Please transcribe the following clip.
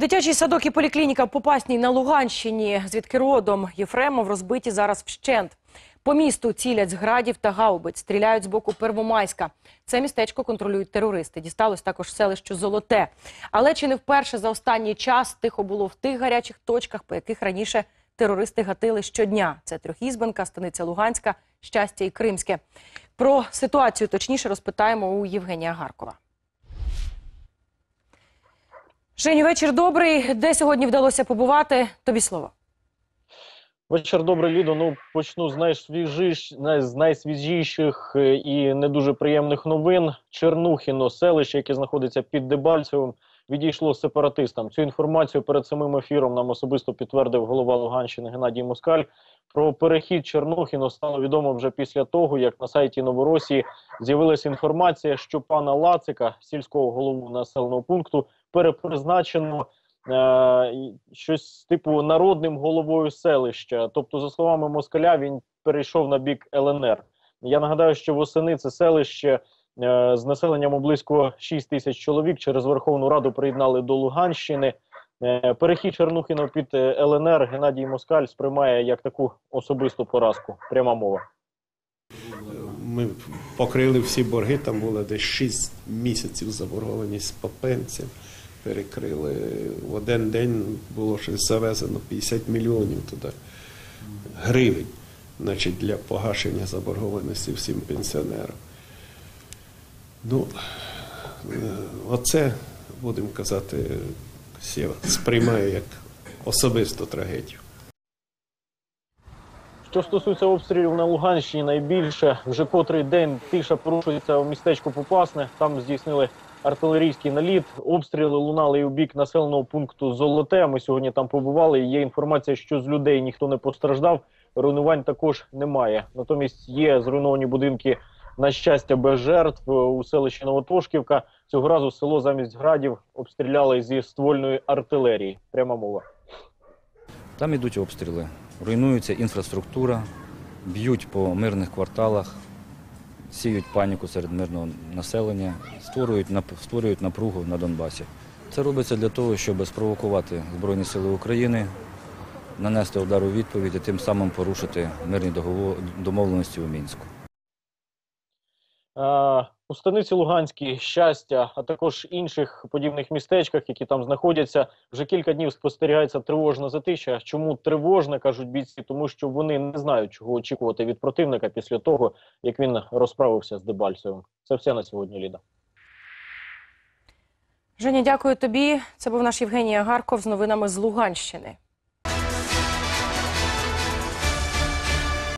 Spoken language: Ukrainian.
Дитячий садок і поліклініка Попасній на Луганщині, звідки родом Єфремов розбиті зараз вщент. По місту цілять з градів та гаубиць, стріляють з боку Первомайська. Це містечко контролюють терористи. Дісталось також селищу Золоте. Але чи не вперше за останній час тихо було в тих гарячих точках, по яких раніше терористи гатили щодня. Це Трьохізбенка, станиця Луганська, Щастя і Кримське. Про ситуацію точніше розпитаємо у Євгенія Гаркова. Женю, вечір добрий. Де сьогодні вдалося побувати? Тобі слово. Вечір добрий, Лідо. Ну почну з найсвіжіш, з найсвіжіших е, і не дуже приємних новин. Чернухіно, селище, яке знаходиться під Дебальцевим, відійшло сепаратистам. Цю інформацію перед самим ефіром нам особисто підтвердив голова Луганщини Геннадій Москаль. Про перехід Чернухіно стало відомо вже після того, як на сайті Новоросії з'явилася інформація, що пана Лацика, сільського голову населеного пункту, перепризначено е, щось типу народним головою селища. Тобто, за словами Москаля, він перейшов на бік ЛНР. Я нагадаю, що восени це селище е, з населенням близько 6 тисяч чоловік через Верховну Раду приєднали до Луганщини. Е, Перехід Чернухіна під е, ЛНР Геннадій Москаль сприймає як таку особисту поразку. Пряма мова. Ми покрили всі борги, там було десь 6 місяців заборгованість по пенсіям. Перекрили. В один день було щось завезено 50 мільйонів туди гривень значить, для погашення заборгованості всім пенсіонерам. Ну, е, оце, будемо казати, сприймаю як особисту трагедію. Що стосується обстрілів на Луганщині, найбільше вже котрий день тиша порушується у містечку Попасне. Там здійснили артилерійський наліт. Обстріли лунали і у бік населеного пункту Золоте. Ми сьогодні там побували. Є інформація, що з людей ніхто не постраждав. Руйнувань також немає. Натомість є зруйновані будинки на щастя без жертв у селищі Новотошківка. Цього разу село замість градів обстріляли зі ствольної артилерії. Пряма мова. Там ідуть обстріли, руйнується інфраструктура, б'ють по мирних кварталах, сіють паніку серед мирного населення, створюють, створюють напругу на Донбасі. Це робиться для того, щоб спровокувати Збройні Сили України, нанести удар у відповідь і тим самим порушити мирні домовленості у Мінську. У станиці Луганській щастя, а також інших подібних містечках, які там знаходяться, вже кілька днів спостерігається тривожна затища. Чому тривожна, кажуть бійці? Тому що вони не знають, чого очікувати від противника після того, як він розправився з Дебальцевим. Це все на сьогодні, Ліда. Женя, дякую тобі. Це був наш Євгеній Агарков з новинами з Луганщини.